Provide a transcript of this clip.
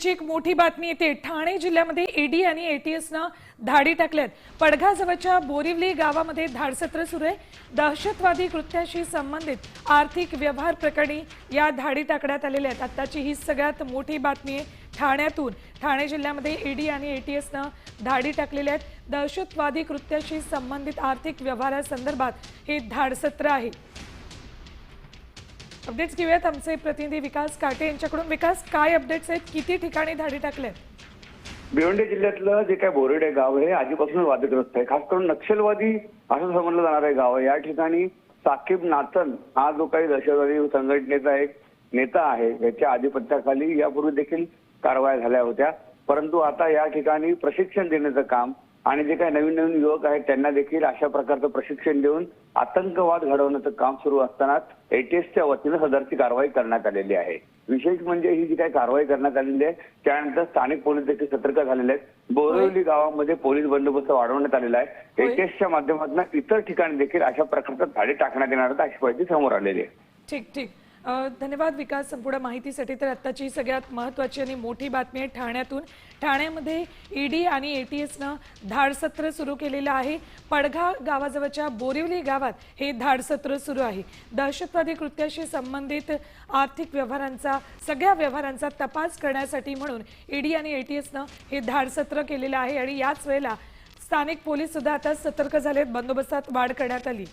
महत्वाची एक मोठी बातमी येते. ठाणे जिल्ह्यामध्ये ईडी आणि एटीएसनं धाडी टाकल्यात. पडघाजवळच्या बोरिवली गावामध्ये धाडसत्र सुरू आहे. दहशतवादी कृत्याशी संबंधित आर्थिक व्यवहार प्रकरणी या धाडी टाकण्यात आलेल्या आहेत. आत्ताची ही सगळ्यात मोठी बातमी आहे ठाण्यातून. ठाणे जिल्ह्यामध्ये ईडी आणि एटीएसनं धाडी टाकलेल्या आहेत. दहशतवादी कृत्याशी संबंधित आर्थिक व्यवहारासंदर्भात हे धाडसत्र आहे. अपडेट्स घेऊयात. आमचे प्रतिनिधी विकास काटे यांच्याकडून. विकास काय अपडेट्स आहेत? किती ठिकाणी धाडी टाकल्यात भिवंडी जिल्ह्यातलं जे काय बोरेडे गाव हे आधीपासून वादग्रस्त आहे. खास करून नक्षलवादी असं समजलं जाणार आहे गाव. आहे या ठिकाणी साकीब नातन हा जो काही दहशतवादी संघटनेचा एक नेता आहे याच्या आधिपत्याखाली यापूर्वी देखील कारवाया झाल्या होत्या. परंतु आता या ठिकाणी प्रशिक्षण देण्याचं काम आणि जे काही नवीन नवीन युवक आहेत त्यांना देखील अशा प्रकारचं प्रशिक्षण देऊन आतंकवाद घडवण्याचं काम सुरू असतानाच एटीएसच्या वतीनं सदरची कारवाई करण्यात आलेली आहे. विशेष म्हणजे ही जी काही कारवाई करण्यात आलेली आहे त्यानंतर स्थानिक पोलीस देखील सतर्क झालेले आहेत. बोरिवली गावामध्ये पोलीस बंदोबस्त वाढवण्यात आलेला आहे. एटीएसच्या माध्यमातून इतर ठिकाणी देखील अशा प्रकारचं धाडी टाकण्यात येणार अशी माहिती समोर आलेली आहे. ठीक ठीक. धन्यवाद विकास संपूर्ण माहितीसाठी. तर आत्ताची ही सगळ्यात महत्त्वाची आणि मोठी बातमी आहे ठाण्यातून. ठाण्यामध्ये ईडी आणि ए टी एसनं धाडसत्र सुरू केलेलं आहे. पडघा गावाजवळच्या बोरिवली गावात हे धाडसत्र सुरू आहे. दहशतवादी कृत्याशी संबंधित आर्थिक व्यवहारांचा सगळ्या व्यवहारांचा तपास करण्यासाठी म्हणून ईडी आणि एटीएसनं हे धाडसत्र केलेलं आहे आणि याच वेळेला स्थानिक पोलीस सुद्धा आता सतर्क झालेत. बंदोबस्तात वाढ करण्यात आली.